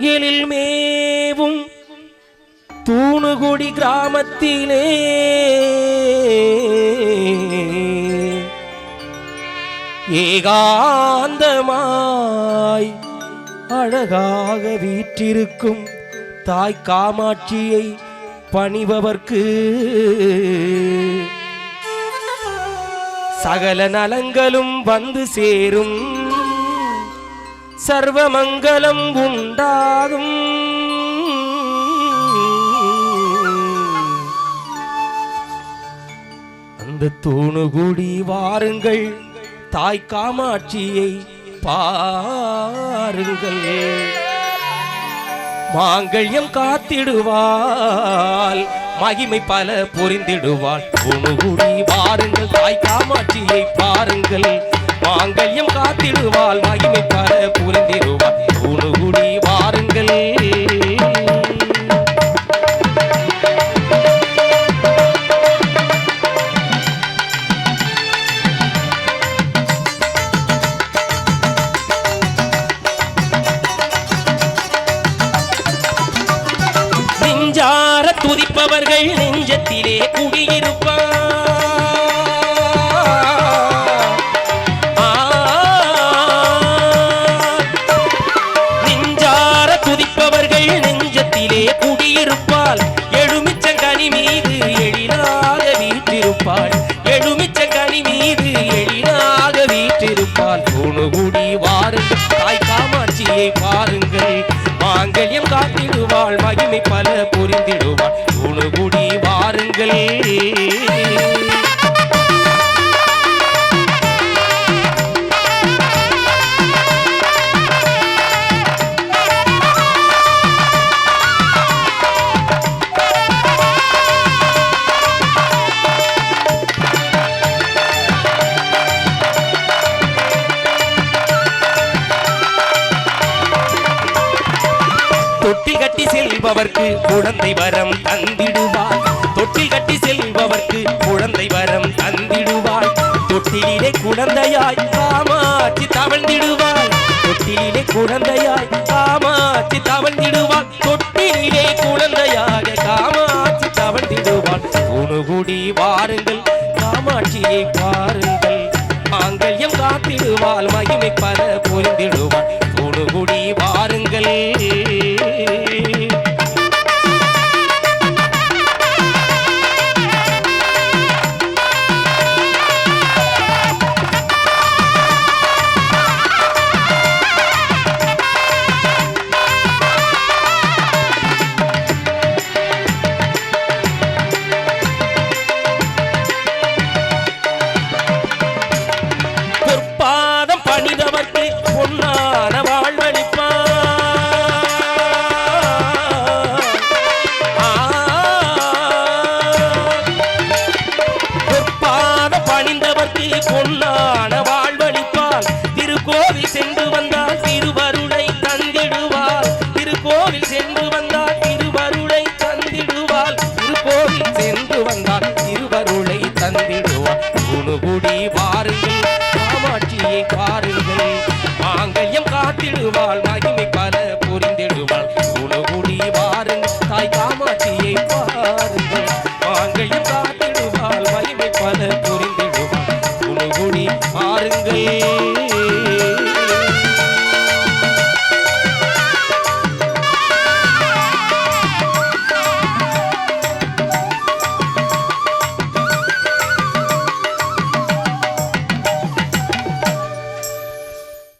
எழில் மேவும் தூணுகுடி கிராமத்திலே. ஏகாந்தமாய் அழகாக வீற்றிருக்கும் தாய் காமாட்சியை பணிபவர்க்கு சகல நலங்களும் வந்து சேரும். சர்வமங்கலம் உண்டாகும். அந்த தூணுகுடி வாருங்கள் தாய் காமாட்சியை பாருங்கள். மாங்கல்யம் காத்திடுவாள் மகிமை பல புரிந்திடுவாள். உணுகுடி வாருங்கள் தாய் காமாட்சியை பாருங்கள். மாங்கல்யம் காத்திடுவாள். மகிமை பல புரிந்திடுவாள். உணுகுடி வாருங்கள். நெஞ்சார துதிப்பவர்கள் நெஞ்சத்திலே குடியிருப்பார். மீது எழிலாக வீற்றிருப்பாள். எழுமிச்சங்கனி மீது எழிலாக வீற்றிருப்பாள். உணுகுடி வாருங்கள் தாய் காமாட்சியை பாருங்கள். மாங்கல்யம் காத்திடுவாள் மகிமை பல புரிந்திடுவாள். உணுகுடி வாருங்கள். தொட்டில் கட்டி செல்பவர்க்கு குழந்தை வரம் தந்திடுவாள். தொட்டில் கட்டி செல்பவர்க்கு குழந்தை வரம் தந்திடுவாள். தொட்டிலே குழந்தையாய் காமாட்சி தவழ்ந்திடுவாள். தொட்டிலே குழந்தையாய் காமாட்சி தவழ்ந்திடுவாள். தொட்டிலே குழந்தையாக காமாட்சி தவழ்ந்திடுவாள். உணுகுடி வாருங்கள் காமாட்சியை பாருங்கள். மாங்கல்யம் காத்திடுவாள் மகிமை பல புரிந்திடுவாள் உணுகுடி வாருங்கள். திருக்கோவில் சென்று வந்தால் திருவருளை தந்திடுவார் திருக்கோவில் சென்று வந்தால் திருவருளை தந்திடுவார் திருக்கோவில் சென்று வந்தால் திருவருளை தந்திடுவார் குணுகுடி வாருங்கள் காமாட்சியை பாருங்கள். மாங்கல்யம் காத்திடுவாள்